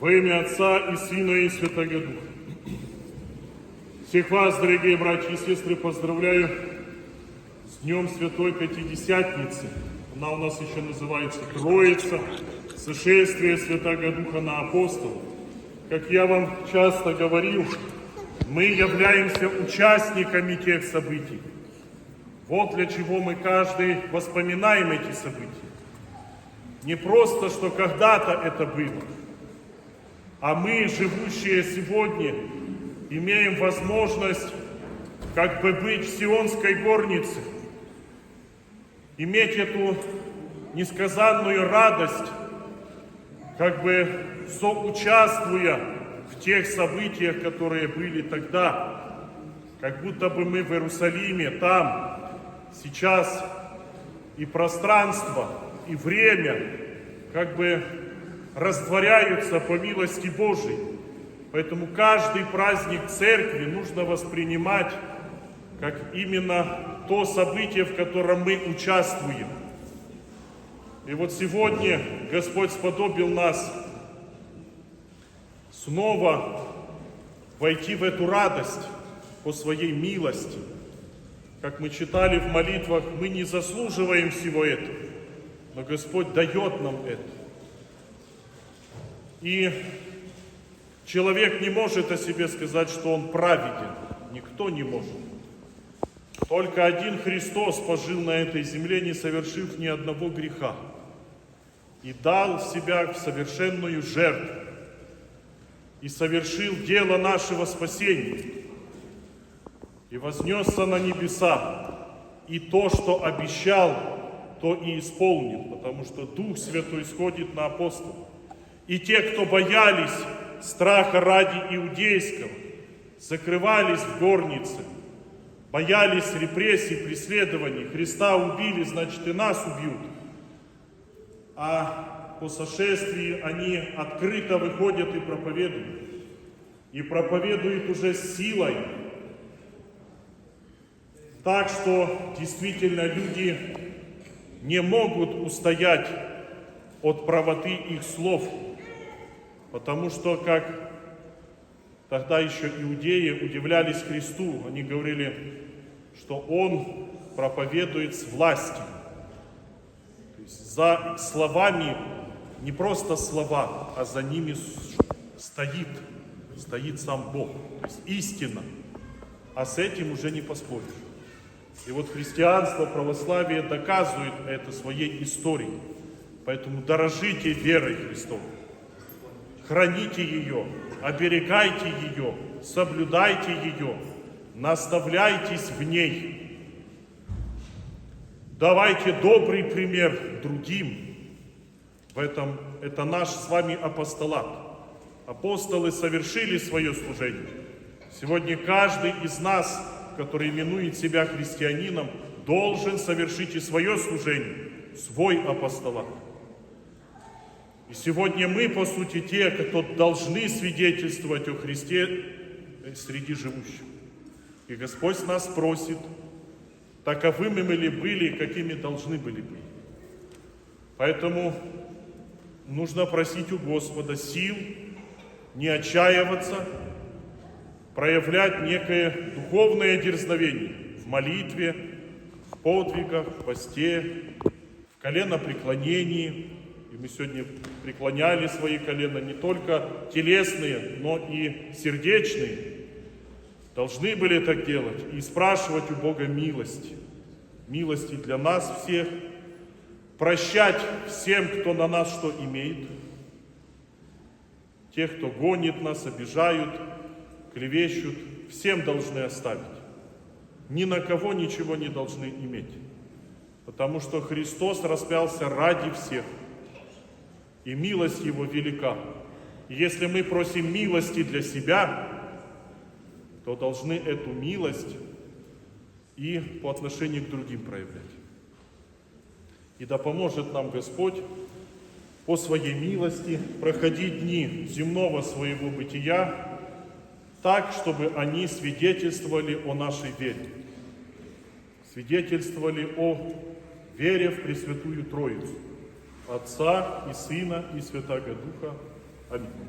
Во имя Отца и Сына и Святого Духа. Всех вас, дорогие братья и сестры, поздравляю с Днем Святой Пятидесятницы. Она у нас еще называется Троица, сошествие Святого Духа на апостолов. Как я вам часто говорил, мы являемся участниками тех событий. Вот для чего мы каждый воспоминаем эти события. Не просто, что когда-то это было, а мы, живущие сегодня, имеем возможность как бы быть в Сионской горнице, иметь эту несказанную радость, как бы соучаствуя в тех событиях, которые были тогда, как будто бы мы в Иерусалиме, там, сейчас и пространство, и время, как бы растворяются по милости Божией. Поэтому каждый праздник церкви нужно воспринимать как именно то событие, в котором мы участвуем. И вот сегодня Господь сподобил нас снова войти в эту радость по своей милости. Как мы читали в молитвах, мы не заслуживаем всего этого, но Господь дает нам это. И человек не может о себе сказать, что он праведен. Никто не может. Только один Христос пожил на этой земле, не совершив ни одного греха. И дал себя в совершенную жертву. И совершил дело нашего спасения. И вознесся на небеса. И то, что обещал, то и исполнит. Потому что Дух Святой сходит на апостолов. И те, кто боялись страха ради иудейского, закрывались в горнице, боялись репрессий, преследований. Христа убили, значит и нас убьют. А по сошествии они открыто выходят и проповедуют. И проповедуют уже с силой. Так что действительно люди не могут устоять от правоты их слов. Потому что, как тогда еще иудеи удивлялись Христу, они говорили, что Он проповедует с властью. То есть за словами не просто слова, а за ними стоит, стоит сам Бог. То есть истина. А с этим уже не поспоришь. И вот христианство, православие доказывает это своей историей. Поэтому дорожите верой Христовой храните ее, оберегайте ее, соблюдайте ее, наставляйтесь в ней. Давайте добрый пример другим. В этом это наш с вами апостолат. Апостолы совершили свое служение. Сегодня каждый из нас, который именует себя христианином, должен совершить и свое служение, свой апостолат. И сегодня мы, по сути, те, кто должны свидетельствовать о Христе среди живущих. И Господь нас просит, таковыми мы ли были, какими должны были быть. Поэтому нужно просить у Господа сил, не отчаиваться, проявлять некое духовное дерзновение в молитве, в подвигах, в посте, в коленопреклонении, мы сегодня преклоняли свои колена, не только телесные, но и сердечные. Должны были так делать и спрашивать у Бога милости. Милости для нас всех. Прощать всем, кто на нас что имеет. Тех, кто гонит нас, обижают, клевещут, всем должны оставить. Ни на кого ничего не должны иметь. Потому что Христос распялся ради всех и милость Его велика. Если мы просим милости для себя, то должны эту милость и по отношению к другим проявлять. И да поможет нам Господь по своей милости проходить дни земного своего бытия так, чтобы они свидетельствовали о нашей вере, свидетельствовали о вере в Пресвятую Троицу. Отца и Сына и Святого Духа. Аминь.